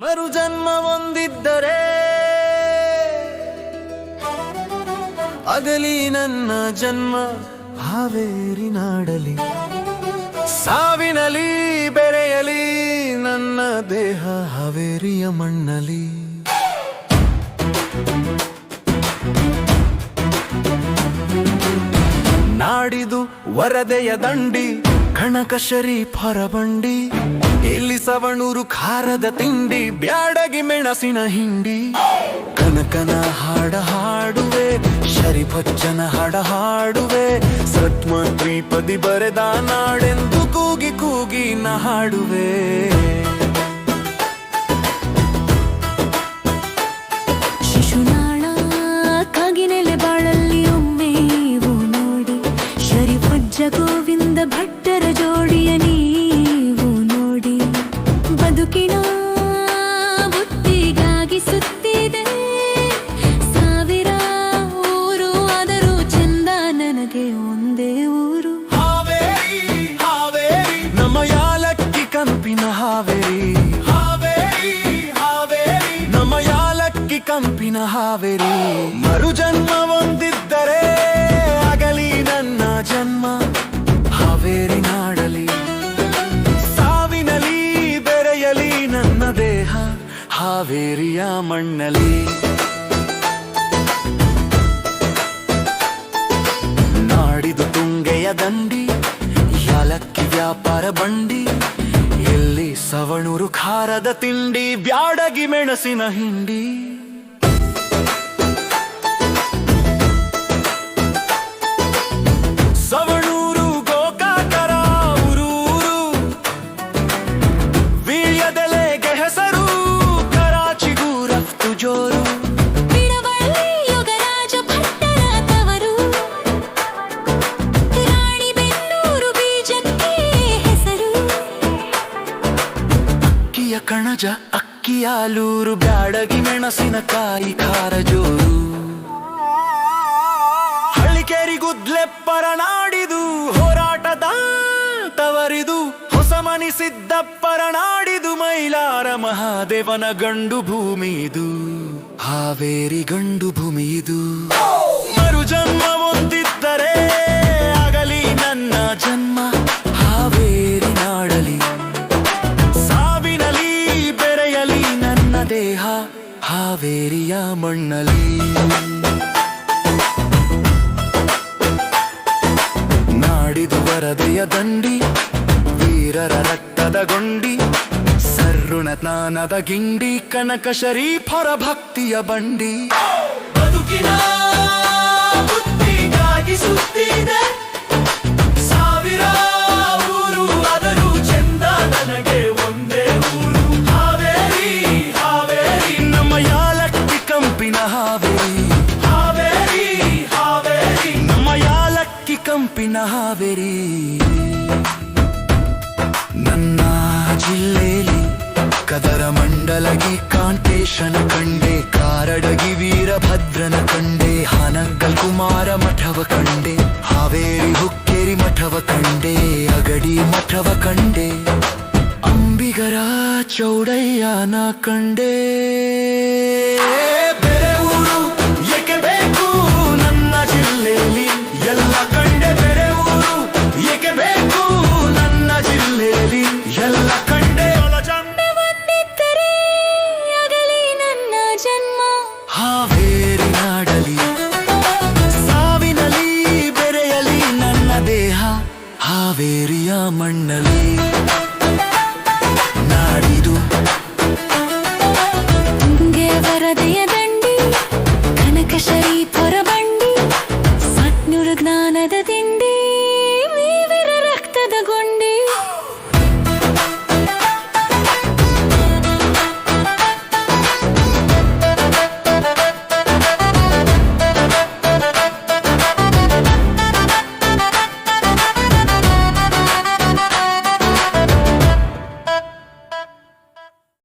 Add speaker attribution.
Speaker 1: ಮರು ಜನ್ಮ ಅಗಲಿ ನನ್ನ ಜನ್ಮ ಹಾವೇರಿ ನಾಡಲಿ. ಸಾವಿನಲಿ ಬೆರೆಯಲಿ ನನ್ನ ದೇಹ ಹಾವೇರಿಯ ಮಣ್ಣಲಿ. ನಾಡಿದು ವರದೆಯ ದಂಡಿ ಕಣಕ ಶರೀಫರ ಇಲ್ಲಿ ಸವಣೂರು ಖಾರದ ತಿಂಡಿ, ಬ್ಯಾಡಗಿ ಮೆಣಸಿನ ಹಿಂಡಿ. ಕನಕನ ಹಾಡ ಹಾಡುವೆ ಶರಿಭಚ್ಚನ ಹಾಡ ಹಾಡುವೆ. ಸತ್ಮ ದ್ವೀಪದಿ ಬರೆದ ನಾಡೆಂದು ಕೂಗಿ ಕೂಗಿ ನ ಹಾಡುವೆ ಕಂಪಿನ ಹಾವೇರಿ. ಮರು ಜನ್ಮ ಒಂದಿದ್ದರೆ ಆಗಲಿ ನನ್ನ ಜನ್ಮ ಹಾವೇರಿ ನಾಡಲಿ. ಸಾವಿನಲಿ ಬೆರೆಯಲಿ ನನ್ನ ದೇಹ ಹಾವೇರಿಯ ಮಣ್ಣಲಿ. ನಾಡಿದು ತುಂಗೆಯ ದಂಡಿ, ಯಾಲಕ್ಕಿ ವ್ಯಾಪಾರ ಬಂಡಿ, ಎಲ್ಲಿ ಸವಣೂರು ಖಾರದ ತಿಂಡಿ, ಬ್ಯಾಡಗಿ ಮೆಣಸಿನ ಹಿಂಡಿ. ಕಣಜ ಅಕ್ಕಿಯಾಲೂರು ಬ್ಯಾಡಗಿ ಮೆಣಸಿನಕಾಯಿ ಖಾರ ಜೋರು ಗುದ್ಲೆ ಪರನಾಡಿದು ಹೋರಾಟದ ತವರಿದು ಹೊಸ ಮನಿಸಿದ್ದ ಪರನಾಡಿದು ನಾಡಿದು, ಮೈಲಾರ ಮಹಾದೇವನ ಗಂಡು ಭೂಮಿ ಇದು ಹಾವೇರಿ ಗಂಡು ಭೂಮಿ ಇದು ದೇಹ ಹಾವೇರಿಯ ಮಣ್ಣಲಿ ನಾಡಿದು ವರದೆಯ ದಂಡಿ, ವೀರರ ರಕ್ತದ ಗೊಂಡಿ ಸರ್ರುಣ ಸ್ನಾನದ ಗಿಂಡಿ, ಕನಕ ಶರೀಫರ ಭಕ್ತಿಯ ಬಂಡಿ. ಕಂಪಿನ ಹಾವೇರಿ. ನನ್ನ ಜಿಲ್ಲೆಯಲ್ಲಿ ಕದರ ಮಂಡಲಗಿ ಕಾಂತೇಶನ ಕಂಡೆ, ಕಾರಡಗಿ ವೀರಭದ್ರನ ಕಂಡೆ, ಹನಗಲ್ ಕುಮಾರ ಮಠವ ಕಂಡೆ, ಹಾವೇರಿ ಹುಕ್ಕೇರಿ ಮಠವ ಕಂಡೆ, ಅಗಡಿ ಮಠವ ಕಂಡೆ, ಅಂಬಿಗರ ಚೌಡಯ್ಯನ ಕಂಡೆ. ದೇಹ ಹಾವೇರಿಯ ಮಣ್ಣಲ್ಲಿ ನಾಡಿದು. ಹಿಂಗೆ ವರದೆಯದ